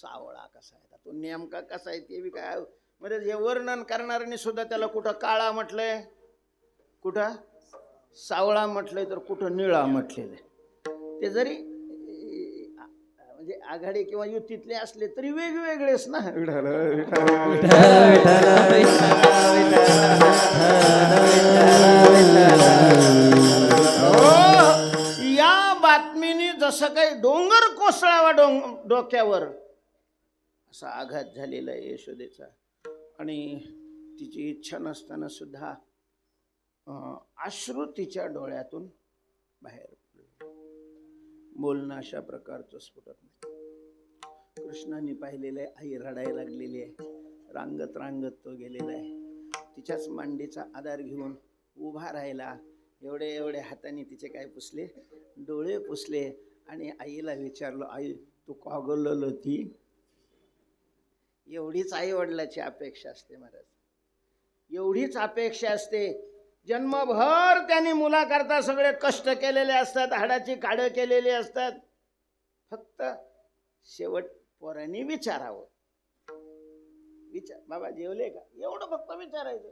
सावळा कसा आहे? तो नेमका कसा आहे ते बी काय? म्हणजे हे वर्णन करणाऱ्याने सुद्धा त्याला कुठं काळा म्हटलंय? कुठं? सावळा म्हटलंय तर कुठं निळा म्हटलेलं आहे? ते जरी म्हणजे आघाडी किंवा युतीतले असले तरी वेगवेगळेच ना हो, या बातमीने जसं काही डोंगर कोसळावा डोंग डोक्यावर असा आघात झालेला आहे यशोदेचा. आणि तिची इच्छा नसताना सुद्धा अश्रू तिच्या डोळ्यातून बाहेर बोलणं अशा प्रकारचं स्फुटत नाही. कृष्णाने पाहिलेलं आहे आई रडायला लागलेली आहे. रांगत रांगत तो गेलेला आहे. तिच्याच मांडीचा आधार घेऊन उभा राहिला. एवढे एवढे हाताने तिचे काय पुसले? डोळे पुसले. आणि आईला विचारलं आई तू कॉगल होती? एवढीच आई वडिलाची अपेक्षा असते महाराज. एवढीच अपेक्षा असते. जन्मभर त्यांनी मुलाकरता सगळे कष्ट केलेले असतात हाडाची काढं केलेली असतात. फक्त शेवट पोरांनी विचारावं. विचार बाबा जेवले का? एवढं फक्त विचारायचं.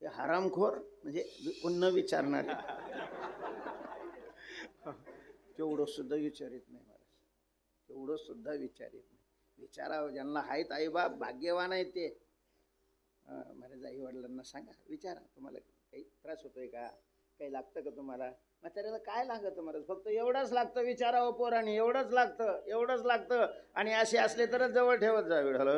हे हरामखोर म्हणजे कोण विचारणार. तेवढं सुद्धा विचारित नाही महाराज. तेवढं सुद्धा विचारित नाही. विचारावं. ज्यांना आहेत आईबाप भाग्यवान आहेत ते. महाराज आई वडिलांना सांगा. विचारा. तुम्हाला काही त्रास होतोय का? काही लागतं का तुम्हाला? म्हाताऱ्याला काय लागतं महाराज? फक्त एवढंच लागतं विचारावं पोरांनी. एवढंच लागतं. एवढंच लागतं. आणि असे असले तरच जवळ ठेवत जा विठाला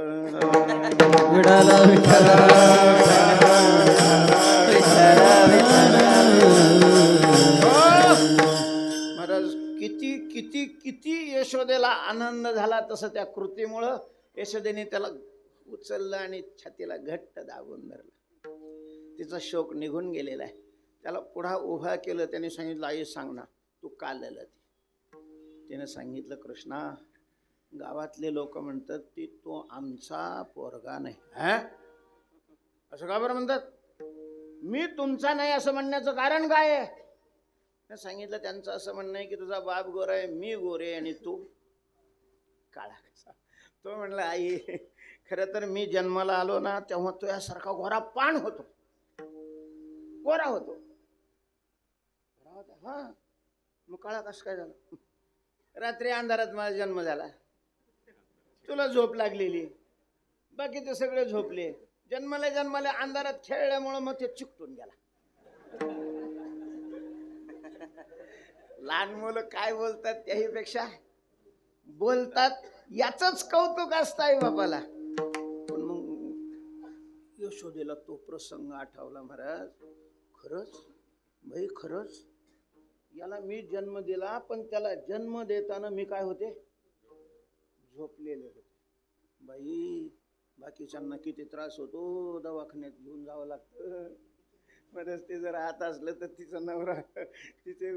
किती किती किती यशोदेला आनंद झाला तसं त्या कृतीमुळं यशोदेने त्याला उचललं आणि छातीला घट्ट दाबून धरलं. तिचा शोक निघून गेलेला आहे. त्याला पुढा उभा केलं त्याने सांगितलं आई सांग ना तू का ललती तिने सांगितलं कृष्णा गावातले लोक म्हणतात की तो आमचा पोरगा नाही. हा? असं का बरं म्हणतात? मी तुमचा नाही असं म्हणण्याचं कारण काय आहे? सांगितलं त्यांचं असं म्हणणं आहे की तुझा बाप गोरा आहे मी गोरे आणि तू काळा कसा? तो म्हणला आई खरं तर मी जन्माला आलो ना तेव्हा तो यासारखा गोरा पाण होतो. गोरा होतो. गोरा होता हा मग काळा कसं काय झाला? रात्री अंधारात माझा जन्म झाला. तुला झोप लागलेली. बाकीचे सगळे झोपले. जन्माला जन्माला अंधारात खेळल्यामुळं मग ते चिकटून गेला. लहान मुलं काय बोलतात त्याहीपेक्षा? बोलतात याच कौतुक असत आई बाबाला. पण मग यशोदेला तो प्रसंग आठवला महाराज. खरंच? भाई खरंच? याला मी जन्म दिला पण त्याला जन्म देताना मी काय होते? झोपलेले होते. बाई बाकीच्यांना किती त्रास होतो? दवाखान्यात घेऊन जावं लागतं. बरंच ते जर राहत असलं तर तिचा नवरा तिचे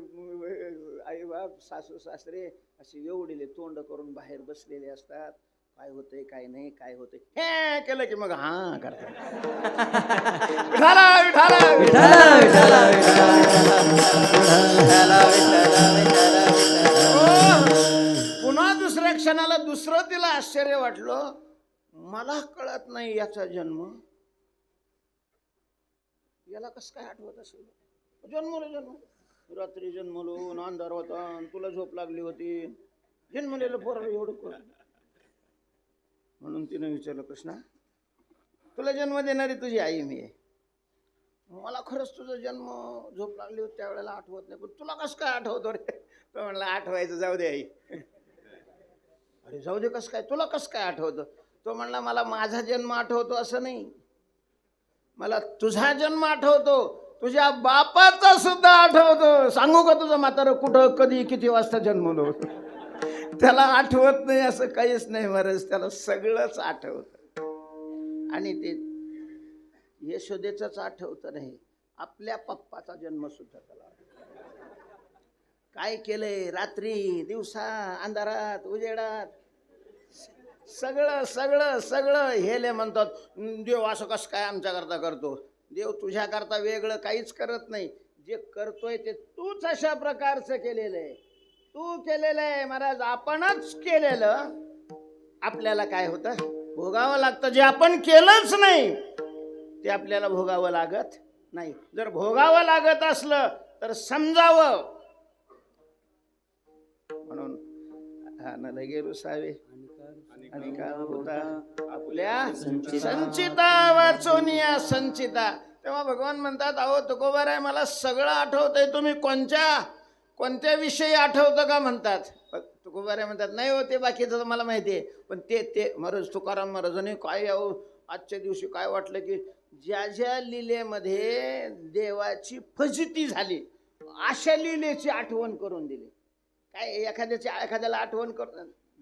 आई बाप सासू सासरे असे एवढेले तोंड करून बाहेर बसलेले असतात. काय होतंय काय नाही काय होतंय. हे केलं की मग हा करतात. हो. पुन्हा दुसऱ्या क्षणाला दुसरं तिला आश्चर्य वाटलं. मला कळत नाही याचा जन्म. याला कसं काय आठवत असेल? जन्मलो जन्म रात्री जन्मलो न अंधार होता तुला झोप लागली होती. जन्मलेलं पोर एवढं कोण? म्हणून तिनं विचारलं कृष्णा तुला जन्म देणारी तुझी आई मी आहे. मला खरंच तुझा जन्म झोप लागली होती त्यावेळेला आठवत नाही. पण तुला कसं काय आठवतो रे? तो म्हणला आठवायचं जाऊ दे आई. अरे जाऊ दे कसं काय? तुला कसं काय आठवतं? तो म्हणला मला माझा जन्म आठवतो असं नाही. मला तुझा जन्म आठवतो. तुझ्या बापाचा सुद्धा आठवतो. सांगू का तुझं म्हातारं कुठं कधी किती वाजता जन्मलो? त्याला आठवत नाही असं काहीच नाही महाराज. त्याला सगळंच आठवतं. आणि ते यशोदेचंच आठवतं नाही. आपल्या पप्पाचा जन्म सुद्धा त्याला काय केलंय? रात्री दिवसा अंधारात उजेडात सगळं सगळं सगळं हेले म्हणतात देव असं कसं काय आमच्याकरता करतो? देव तुझ्याकरता वेगळं काहीच करत नाही. जे करतोय ते तूच अशा प्रकारचं केलेलं आहे. तू केलेलं आहे महाराज आपणच केलेलं. आपल्याला काय होतं? भोगावं लागतं. जे आपण केलंच नाही ते आपल्याला भोगावं लागत नाही. जर भोगावं लागत असलं तर समजावं. म्हणून हा न लगे रुसावे. आणि का होता. आपल्या संचिता. वाचोनिया संचिता. तेव्हा भगवान म्हणतात अहो तुकोबाराय मला सगळं आठवतंय. तुम्ही कोणत्या कोणत्या विषयी आठवतं का? म्हणतात. तुकोबाराय म्हणतात नाही हो ते बाकीचं तर मला माहिती आहे. पण ते ते महाराज तुकाराम महाराजांनी काय अहो आजच्या दिवशी काय वाटलं की ज्या ज्या लिलेमध्ये देवाची फजिती झाली अशा लिलेची आठवण करून दिली. काय एखाद्याची एखाद्याला आठवण कर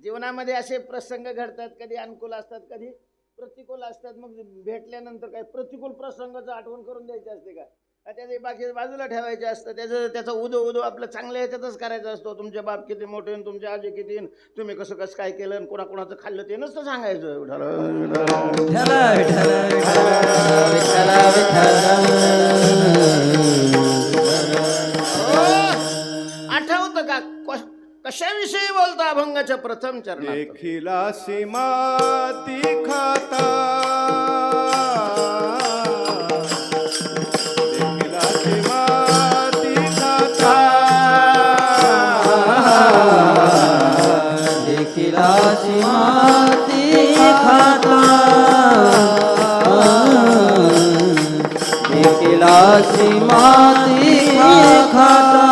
जीवनामध्ये असे प्रसंग घडतात कधी अनुकूल असतात कधी प्रतिकूल असतात. मग भेटल्यानंतर काय प्रतिकूल प्रसंगाचं आठवण करून द्यायची असते का? त्याचे बाकी बाजूला ठेवायचे असतं त्याचं त्याचा उदो उदो आपलं चांगल्या ह्याच्यातच करायचा असतो. तुमचे बाप किती मोठे आणि तुमचे आजी किती येईन तुम्ही कसं कसं काय केलं आणि कोणाकोणाचं खाल्लं ते नसतं सांगायचं. एवढं कशाविषयी बोलता अभंगाच्या प्रथम चरणात. देखिला सीमा ती खाता देखिला सीमा ती खाता देखिला सीमाती खाता देखिला सीमाती खाता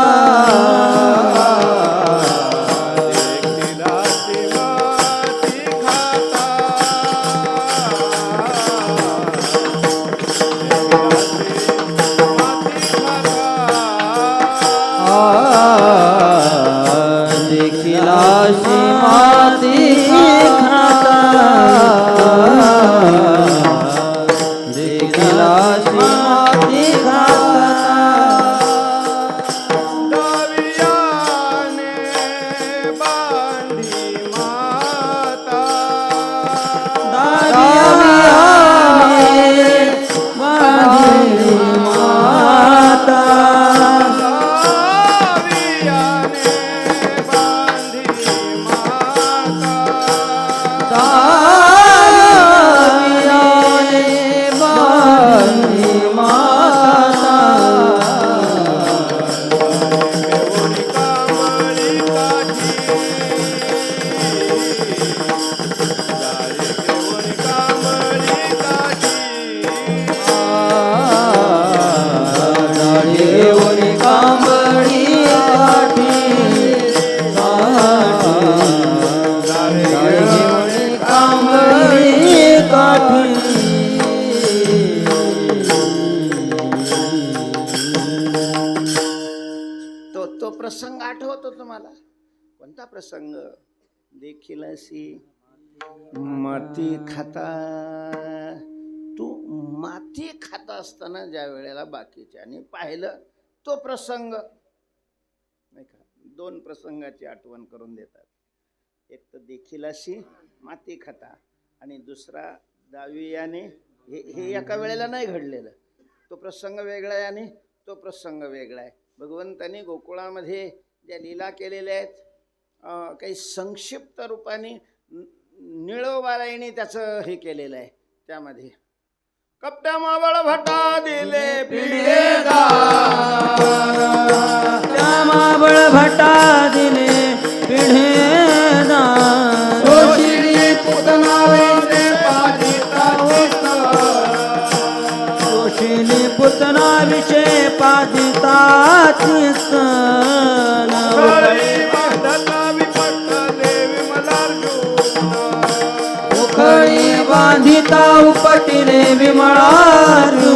देखील अशी माती खाता. तू माती खाता असताना ज्या वेळेला बाकीच्यानी पाहिलं तो प्रसंग. नाही का? दोन प्रसंगाची आठवण करून देतात. एक तर देखील अशी माती खाता आणि दुसरा दावियाने हे हे एका वेळेला नाही घडलेलं. तो प्रसंग वेगळा आहे आणि तो प्रसंग वेगळा आहे. भगवंतानी गोकुळामध्ये ज्या लीला केलेल्या आहेत काही संक्षिप्त रूपाने निळोबारायणी त्याचं हे केलेलं आहे त्यामध्ये. कपट्या मावळ भटा दिले पिढे माबळ भटा दिले पिढे पुतना विषय पादिताची बांधिता उपटिले विमळारू.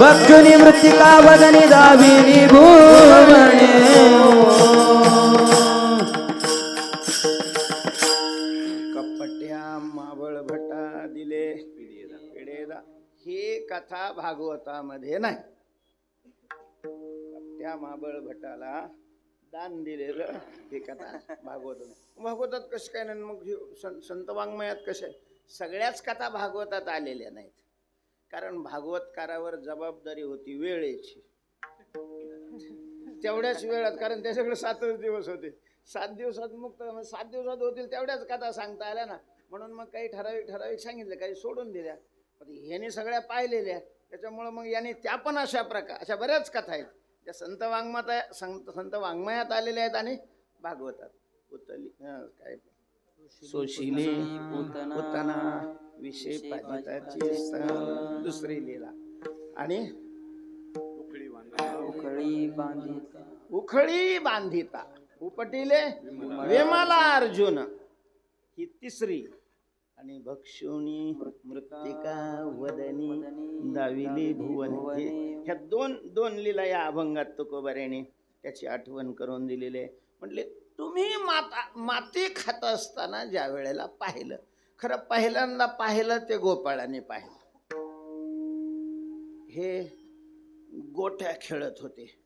भक्षुणी मृत्तिका बदली दाविली भुवने भागवतामध्ये नाही. त्या माबळ भटाला दान दिलेलं हे कथा भागवतात भागवतात कसं काय नाही मग सं- संत वाङ्मयात कसं आहे सगळ्याच कथा भागवतात आलेल्या नाहीत. कारण भागवतकारावर जबाबदारी होती वेळेची. तेवढ्याच वेळात कारण त्याच्याकडे सातच दिवस होते. सात दिवसात मुक्त मग सात दिवसात होतील तेवढ्याच कथा सांगता आल्या ना. म्हणून मग काही ठराविक ठराविक सांगितलं काही सोडून दिल्या. पण ह्याने सगळ्या पाहिलेल्या. त्याच्यामुळं मग याने त्या पण अशा प्रकार अशा बऱ्याच कथा आहेत. त्या संत वाङ्मयात संत संत वाङ्मयात आलेल्या आहेत आणि भागवतात. उतली अं, काय? सोशिले उतना विषय दुसरी लीला. आणि उखळी बांधित. उखळी बांधिता. उपटिले विमला अर्जुन. ही तिसरी. आणि भक्षुनी मृत्तिका वदनी दाविली भुवन. ह्या दोन दोन लीला या अभंगात तुकोबाऱ्याने त्याची आठवण करून दिलेली आहे. म्हटले तुम्ही माता माती खात असताना ज्या वेळेला पाहिलं खरं पहिल्यांदा पाहिलं ते गोपाळाने पाहिलं. हे गोट्या खेळत होते.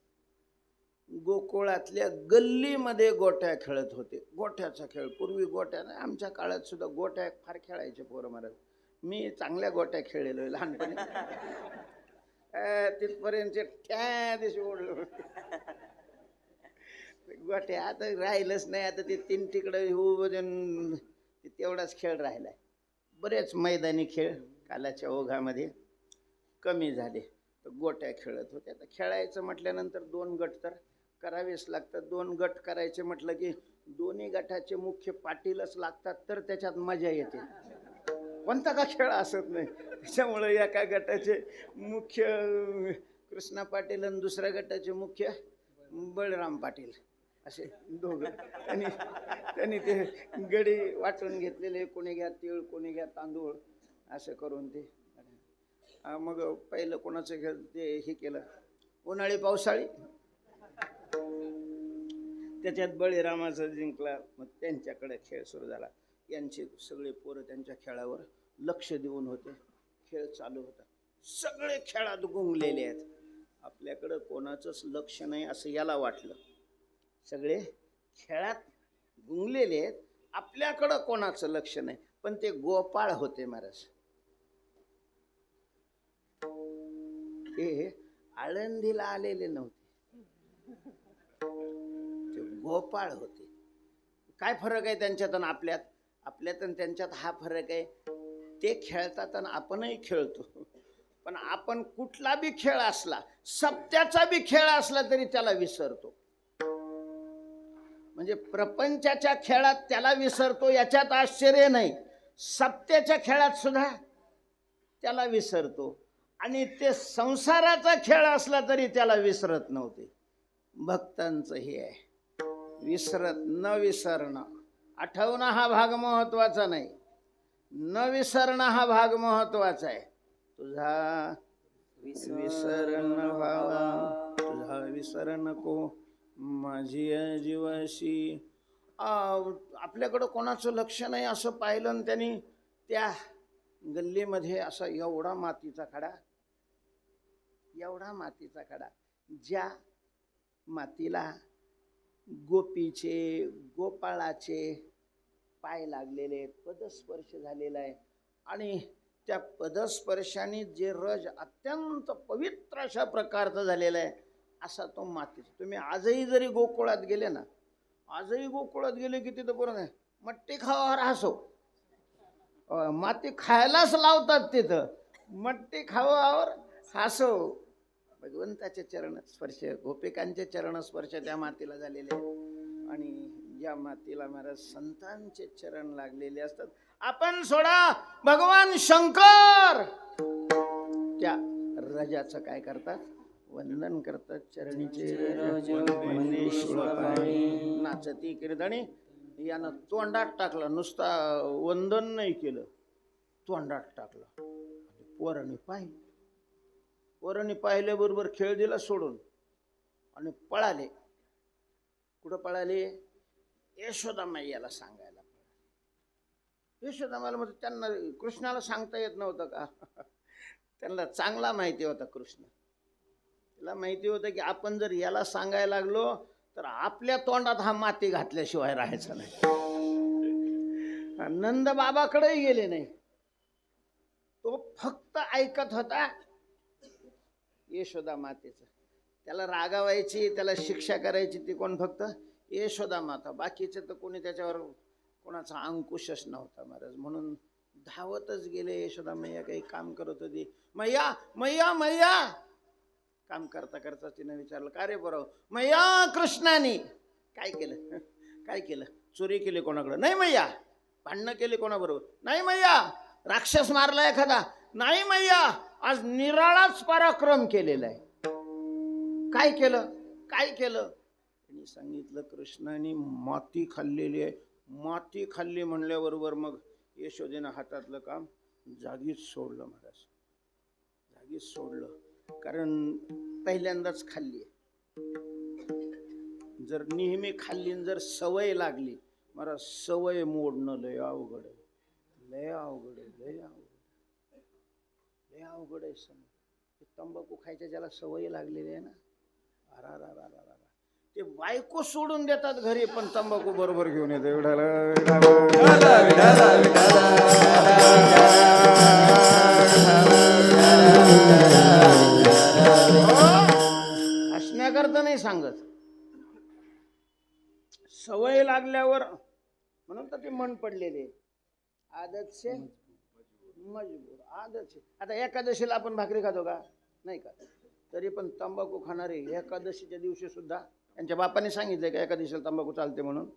गोकुळातल्या गल्लीमध्ये गोट्या खेळत होते. गोट्याचा खेळ. पूर्वी गोट्या नाही आमच्या काळात सुद्धा गोट्या फार खेळायचे पोरं महाराज. मी चांगल्या गोट्या खेळलेलो आहे लहानपणी तिथपर्यंत त्या दिवशी ओढलो. गोट्या आता राहिलंच नाही. आता ते तीन तिकडं होऊन तेवढाच खेळ राहिलाय. बरेच मैदानी खेळ कालाच्या ओघामध्ये कमी झाले. तर गोट्या खेळत होत्या तर खेळायचं म्हटल्यानंतर दोन गट तर करावेच लागतात. दोन गट करायचे म्हटलं की दोन्ही गटाचे मुख्य पाटीलच लागतात तर त्याच्यात मजा येते. कोणता का खेळ असत नाही? त्याच्यामुळं एका गटाचे मुख्य कृष्णा पाटील आणि दुसऱ्या गटाचे मुख्य बळराम पाटील. असे दोघं. आणि त्यांनी ते गडी वाटून घेतलेले कोणी घ्या तीळ कोणी घ्या तांदूळ असं करून ते. मग पहिलं कोणाचं खेळ ते हे केलं? उन्हाळी पावसाळी. त्याच्यात बळीरामाचा जिंकला मग त्यांच्याकडे खेळ सुरू झाला. यांचे सगळे पोरं त्यांच्या खेळावर लक्ष देऊन होते. खेळ चालू होता. सगळे खेळात गुंगलेले आहेत. आपल्याकडं कोणाचंच लक्ष नाही असं याला वाटलं. सगळे खेळात गुंगलेले आहेत. आपल्याकडं कोणाचं लक्ष नाही. पण ते गोपाळ होते महाराज. ते आळंदीला आलेले नव्हते. गोपाळ होते. काय फरक आहे त्यांच्यात आणि आपल्यात? आपल्यात आणि त्यांच्यात हा फरक आहे. ते खेळतात आणि आपणही खेळतो. पण आपण कुठला बी खेळ असला सत्याचा बी खेळ असला तरी त्याला विसरतो. म्हणजे प्रपंचाच्या खेळात त्याला विसरतो याच्यात आश्चर्य नाही. सत्याच्या खेळात सुद्धा त्याला विसरतो. आणि ते संसाराचा खेळ असला तरी त्याला विसरत नव्हते. भक्तांचं हे आहे. विसरत न विसरणं. आठवणं हा भाग महत्त्वाचा नाही. न विसरणं हा भाग महत्त्वाचा आहे. तुझा विसरण व्हावा. तुझा विसर नको माझी जीवाशी आपल्याकडं कोणाचं लक्ष नाही असं पाहिलं आणि त्यांनी त्या गल्लीमध्ये असा एवढा मातीचा खडा एवढा मातीचा खडा ज्या मातीला गोपीचे गोपाळाचे पाय लागलेले आहेत पदस्पर्श झालेला आहे. आणि त्या पदस्पर्शाने जे रज अत्यंत पवित्र अशा प्रकारचा झालेला आहे असा तो मातीचा. तुम्ही आजही जरी गोकुळात गेले ना आजही गोकुळात गेले की तिथं बरं नाही मट्टी खावावर हसो. माती खायलाच लावतात तिथं मट्टी खावावर हसो. भगवंताचे चरण स्पर्श गोपिकांचे चरण स्पर्श त्या मातीला झालेले आणि या मातीला महाराज संतांचे चरण लागलेले असतात. आपण सोडा भगवान शंकर! त्या रजाचं काय करतात? वंदन करतात चरणीचे. नाचती कीर्तनी. यानं तोंडात टाकलं नुसता वंदन नाही केलं. तोंडात टाकलं. पोरणी पोराने पाहिलं. वरणी पाहिल्याबरोबर खेळ दिला सोडून आणि पळाले. कुठं पळाले? यशोदामाई याला सांगायला यशोदामाला म्हणजे त्यांना कृष्णाला सांगता येत नव्हतं का? त्यांना चांगला माहिती होता कृष्ण. त्याला माहिती होतं की आपण जर याला सांगायला लागलो तर आपल्या तोंडात हा माती घातल्याशिवाय राहायचा नाही. नंद बाबाकडेही गेले नाही. तो फक्त ऐकत होता यशोदा मातेचं. त्याला रागावायची त्याला शिक्षा करायची ती कोण फक्त? यशोदा माता. बाकीचे तर कोणी त्याच्यावर कोणाचा अंकुशच नव्हता महाराज. म्हणून धावतच गेले यशोदा. मैया काही काम करत होती. मैया मैया मैया! काम करता करता तिने विचारलं का रे बरोबर मैया कृष्णाने! काय केलं? काय केलं? चोरी केली कोणाकडं? नाही मैया. भांडणं केली कोणाबरोबर? नाही मैया. राक्षस मारला एखादा. नाही मैया. आज निराळाच पराक्रम केलेला आहे. काय केलं? काय केलं? त्यांनी सांगितलं कृष्णाने माती खाल्लेली आहे. माती खाल्ली म्हणल्याबरोबर मग यशोदेनं हातातलं काम जागीच सोडलं महाराज. जागीच सोडलं. कारण पहिल्यांदाच खाल्ली जर नेहमी खाल्ली जर सवय लागली मला सवय मोडणं लय अवघड लय अवघड लय अवघड लय अवघड आहे सम ते तंबाखू खायच्या ज्याला सवय लागलेली आहे ना. अरा रा रा रा रा रा. ते बायको सोडून देतात घरी पण तंबाखू बरोबर घेऊन येते. हसण्याकरता नाही सांगत. सवय लागल्यावर म्हणून तर ते मन पडलेले. आदत से मजबूर आदत आता एकादशीला आपण भाकरी खातो का? नाही का तरी पण तंबाखू खाणारे एकादशीच्या दिवशी सुद्धा त्यांच्या बापाने सांगितलं का एकादशीला तंबाखू चालते म्हणून.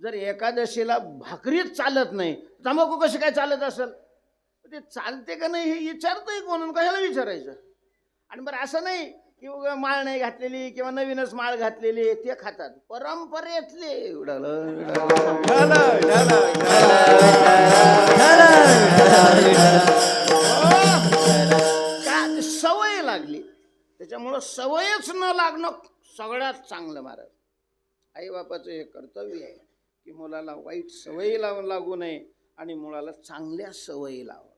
जर एकादशीला भाकरीच चालत नाही तंबाखू कशी काय चालत असेल? ते चालते का नाही हे विचारतंय कोण कशाला विचारायचं? आणि बरं असं नाही की माळ नाही घातलेली किंवा नवीनच माळ घातलेली ते खातात. परंपरेतले उडालं उडालं. का सवय लागली? त्याच्यामुळं सवयच न लागणं सगळ्यात चांगलं महाराज. आईबापाचं हे कर्तव्य आहे की मुलाला वाईट सवयी लावून लागू नये आणि मुलाला चांगल्या सवयी लावा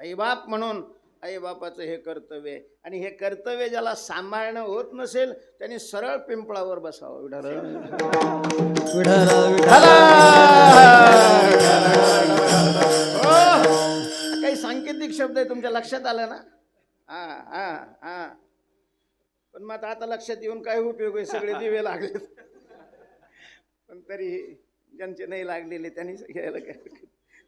आईबाप म्हणून आईबापाचं हे कर्तव्य आहे. आणि हे कर्तव्य ज्याला सांभाळणं होत नसेल त्यांनी सरळ पिंपळावर बसावं. विढर काही सांकेतिक शब्द आहे तुमच्या लक्षात आलं ना? हा हा हा. पण मग आता आता लक्षात येऊन काय उपयोग आहे? सगळे दिवे लागले पण तरी ज्यांचे नाही लागलेले त्यांनी घ्यायला काय?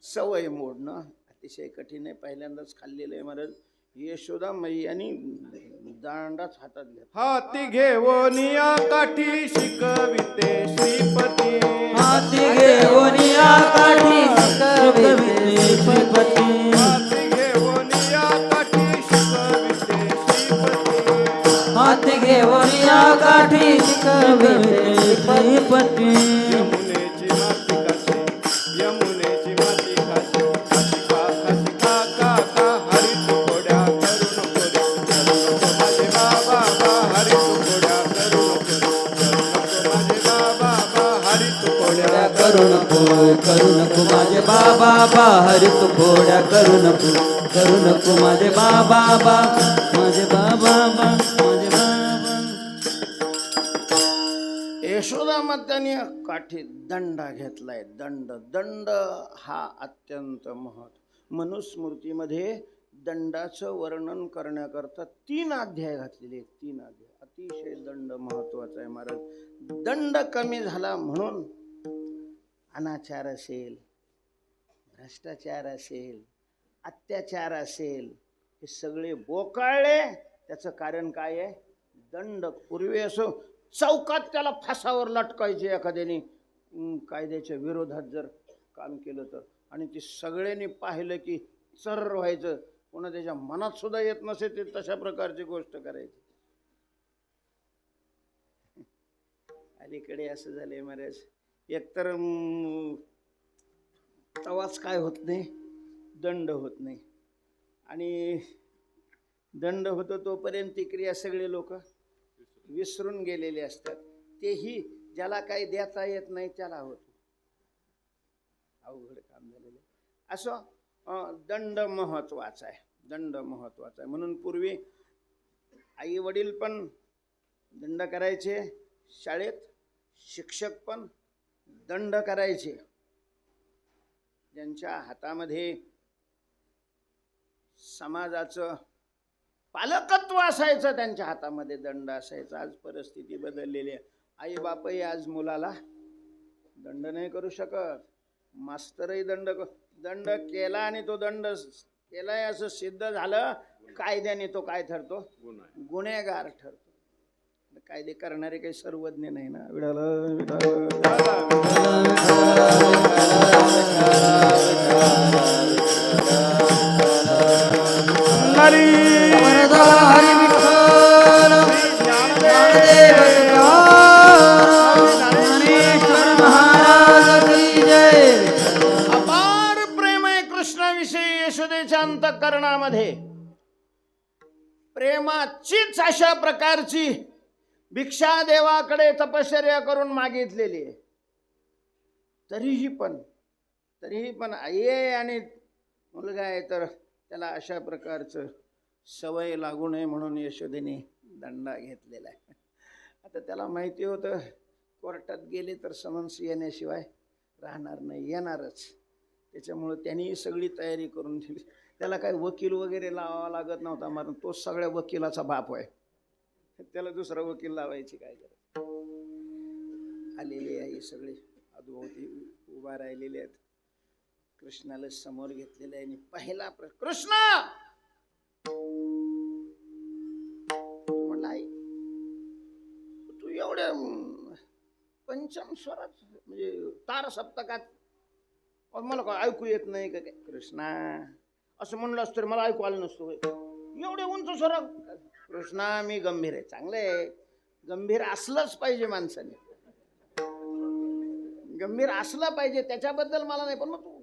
सवय मोडणं. अतिशय कठीण आहे. पहिल्यांदाच खाल्लेलं आहे महाराज. यशोदा मैयानी दांडाच हातात घ्या हाती घेऊन या काठी शिकविते श्रीपती. हाती घेऊन या काठी शिकविते श्रीपती. हाती घेऊन या काठी शिकविते श्रीपती. हाती घेऊन या काठी शिकविते श्रीपती. हरी तुकोड्या करू नको करू नको माझे बाबा बा करू नको माझे बाबा बा माझे बाबा. बा माझे बाबा यशोदा मात्याने काठी दंडा घेतलाय. दंड दंड हा अत्यंत महत्त्व. मनुस्मृतीमध्ये दंडाचं वर्णन करण्याकरता तीन अध्याय घातलेले आहेत. तीन अध्याय. अतिशय दंड महत्त्वाचा आहे महाराज. दंड कमी झाला म्हणून अनाचार असेल भ्रष्टाचार असेल अत्याचार असेल हे सगळे बोकाळले. त्याचं कारण काय आहे? दंड पूर्वी असो चौकात त्याला फासावर लटकायचे एखाद्याने. कायद्याच्या विरोधात जर काम केलं तर. आणि ते सगळ्यांनी पाहिलं की चर व्हायचं. कोणा त्याच्या मनात सुद्धा येत नसे ते तशा प्रकारची गोष्ट करायची. अलीकडे असं झालंय महाराज. एकतर तवाच काय होत नाही. दंड होत नाही. आणि दंड होतो तोपर्यंत ती क्रिया सगळे लोक विसरून गेलेले असतात. तेही ज्याला काही देता येत नाही त्याला होतो. अवघड काम झालेलं आहे. असं दंड महत्त्वाचा आहे. दंड महत्त्वाचा आहे. म्हणून पूर्वी आई वडील पण दंड करायचे शाळेत शिक्षक पण दंड करायचे. ज्यांच्या हातामध्ये समाजाचं पालकत्व असायचं त्यांच्या हातामध्ये दंड असायचा. आज परिस्थिती बदललेली आहे. आई बापही आज मुलाला दंड नाही करू शकत. मास्तरही दंड दंड केला आणि तो दंड केलाय असं सिद्ध झालं. कायद्याने तो काय ठरतो? गुन्हेगार ठरतो. कायदे करणारे काही सर्वज्ञ नाही ना. विडाला. वरदा अपार प्रेम आहे कृष्णाविषयी यशोदेच्या अंतकरणामध्ये. प्रेमाचीच अशा प्रकारची भिक्षा देवाकडे तपश्चर्या करून मागितलेली आहे. तरीही पण तरीही पण आई आहे आणि मुलगा आहे तर त्याला अशा प्रकारचं सवय लागू नये म्हणून यशोदेने दंडा घेतलेला आहे. आता त्याला माहिती होतं कोर्टात गेले तर समन्स येण्याशिवाय राहणार नाही येणारच. त्याच्यामुळं त्यांनी सगळी तयारी करून दिली. त्याला काही वकील वगैरे लावावा लागत नव्हता मात्र तो सगळ्या वकिलाचा बाप आहे. त्याला दुसरा वकील लावायची काय गरज? आलेली आहे सगळी. अधोभोवती उभा राहिलेले आहेत. कृष्णाला समोर घेतलेलं आहे आणि पहिला प्रश्न कृष्ण! म्हणला आई तू एवढ्या पंचम स्वरात म्हणजे तार सप्तकात मला काय ऐकू येत नाही का काय? कृष्णा असं म्हणलं असतं मला ऐकू आलं नसतो एवढे उंच स्वर कृष्णा मी गंभीर आहे चांगलं आहे. गंभीर असलंच पाहिजे माणसाने. गंभीर असलं पाहिजे त्याच्याबद्दल मला नाही पण मग तू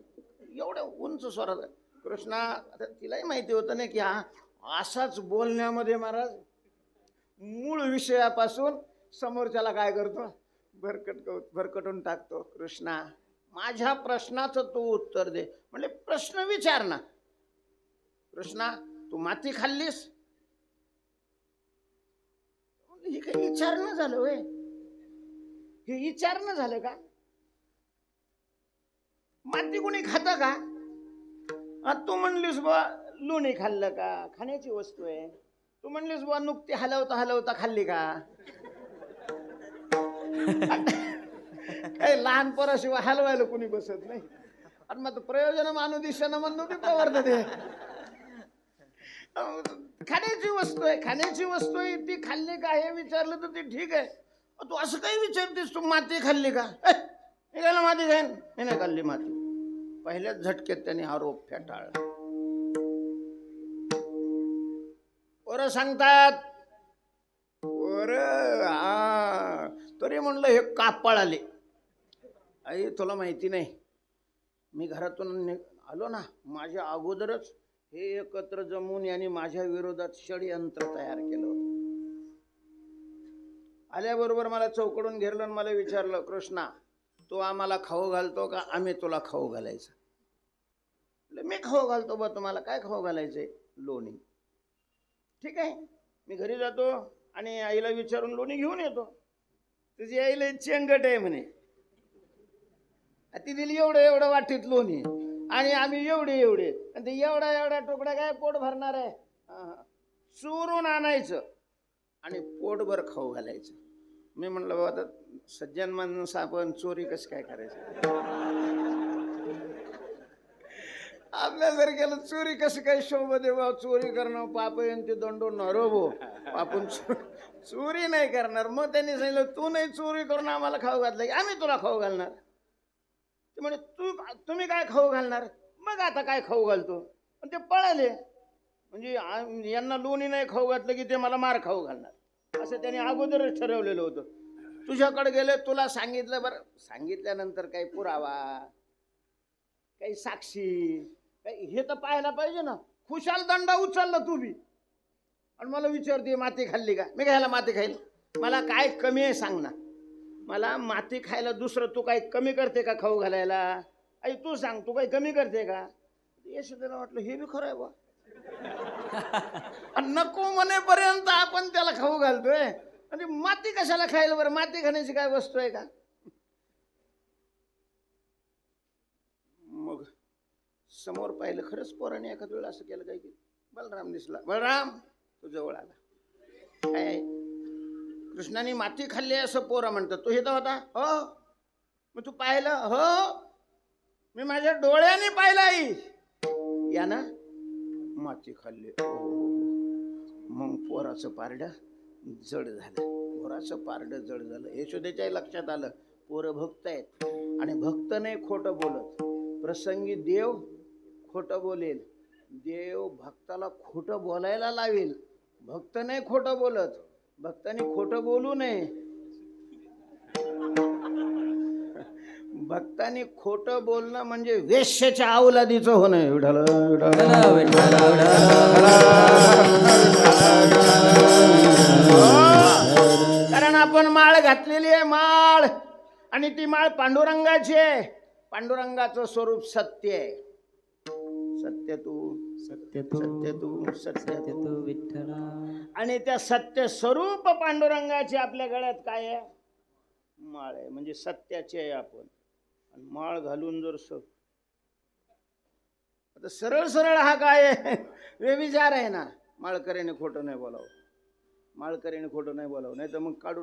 एवढ्या उंच स्वरात. कृष्णा आता तिलाही माहिती होतं ना की हा असाच बोलण्यामध्ये महाराज मूळ विषयापासून समोरच्याला काय करतो? भरकट भरकटून टाकतो. कृष्णा माझ्या प्रश्नाचं तू उत्तर दे. म्हणजे प्रश्न विचार ना कृष्णा तू माती खाल्लीस? हे काही विचारणं झालं वय हे विचारणं झालं का? माती कोणी खातं का? आ, तू म्हणलीस बा लोणी खाल्लं का? खाण्याची वस्तू आहे. तू म्हणलीस बा नुकती हलवता हलवता खाल्ली का? काही लहान पोराशिवाय हलवायला कोणी बसत नाही. आणि मग प्रयोजन मानुदिशानं म्हणून ते प्रवर्धते अहो, खाण्याची वस्तू आहे खाण्याची वस्तू आहे ती खाल्ली का हे विचारलं तर ती ठीक आहे. तू असं काही विचारतेस तू माती खाल्ली का? ए, हे माती खाईन हे नाही खाल्ली माती. पहिल्याच झटक्यात त्याने आरोप फेटाळला. वर सांगतात वर हा तरी म्हणलं हे कापळ आले. आई तुला माहिती नाही मी घरातून आलो ना माझ्या अगोदरच हे एकत्र जमून यांनी माझ्या विरोधात षडयंत्र तयार केलं होतं. आल्याबरोबर मला चौकडून घेरलं मला विचारलं कृष्णा तू आम्हाला खाऊ घालतो का? आम्ही तुला खाऊ घालायचं. मी खाऊ घालतो बा तुम्हाला. काय खाऊ घालायचंय? लोणी. ठीक आहे. मी घरी जातो आणि आईला विचारून लोणी घेऊन येतो. तुझी आईला चेंगट आहे म्हणे. ती दिली एवढं एवढं वाटीत लोणी. आणि आम्ही एवढे एवढे. आणि ते एवढा एवढा तुकडा काय पोट भरणार आहे? चोरून आणायचं आणि पोटभर खाऊ घालायचं. मी म्हणलं बाबा आता सज्जन माणूस आपण चोरी कशी काय करायची? आपल्यासारख्याला चोरी कसं काय शोभ देवा चोरी करणं पाप येऊन ते दंडो हो नरो आपण चोरी नाही करणार. मग त्यांनी सांगितलं तू नाही चोरी करून आम्हाला खाऊ घातलं की आम्ही तुला खाऊ घालणार. ते म्हणे तू तुम्ही काय खाऊ घालणार? मग आता काय खाऊ घालतो. पण ते पळाले. म्हणजे यांना लोणी नाही खाऊ घातलं की ते मला मार खाऊ घालणार. असं त्याने अगोदरच ठरवलेलं होतं. तुझ्याकडे गेले तुला सांगितलं बरं. सांगितल्यानंतर काही पुरावा काही साक्षी काही हे तर पाहायला पाहिजे ना. खुशाल दंडा उचलला तू बी. आणि मला विचारते माती खाल्ली का? मी घ्यायला माती खाईल मला काय कमी आहे सांग ना. मला माती खायला दुसरं तू काही कमी करते का खाऊ घालायला? आई तू सांग तू काही कमी करते का? यशोदेला वाटलं हे बी खरं आहे बा आणि नको म्हणेपर्यंत आपण त्याला खाऊ घालतोय. म्हणजे माती कशाला खायला बरं? माती खाण्याची काय वस्तू आहे का? मग समोर पाहिलं खरंच पोराने एखाद वेळा असं केलं काय की बलराम दिसला. बलराम तो जवळ आला. काय कृष्णाने माती खाल्ली असं पोरा म्हणतात. तो इथं होता? हो. मग तू पाहिलं? हो. मी माझ्या डोळ्याने पाहिलं आई. या ना माती खाल्ली. मग पोराचं पारडं जड झालं. पोराचं पारडं जड झालं. यशोदेच्या लक्षात आलं. पोरं भक्त आहेत. आणि भक्त नाही खोटं बोलत. प्रसंगी देव खोटं बोलेल. देव भक्ताला खोटं बोलायला लावेल. भक्त नाही खोटं बोलत. भक्ताने खोटं बोलू नये. भक्ताने खोटं बोलणं म्हणजे वेश्याच्या अवलादीचं होणं. विठाला कारण आपण माळ घातलेली आहे माळ. आणि ती माळ पांडुरंगाची आहे. पांडुरंगाचं स्वरूप सत्य आहे. सत्य तू सत्य तू सत्य तू सत्य तू विठ्ठला. आणि त्या सत्य स्वरूप पांडुरंगाची आपल्या गळ्यात काय आहे? माळ आहे. म्हणजे सत्याचे आहे आपण. आणि माळ घालून जर स आता सरळ सरळ हा काय आहे? व्यभिचार आहे ना. माळकऱ्याने खोटं नाही बोलावं. माळकऱ्याने खोटं नाही बोलावं. नाही तर मग काढून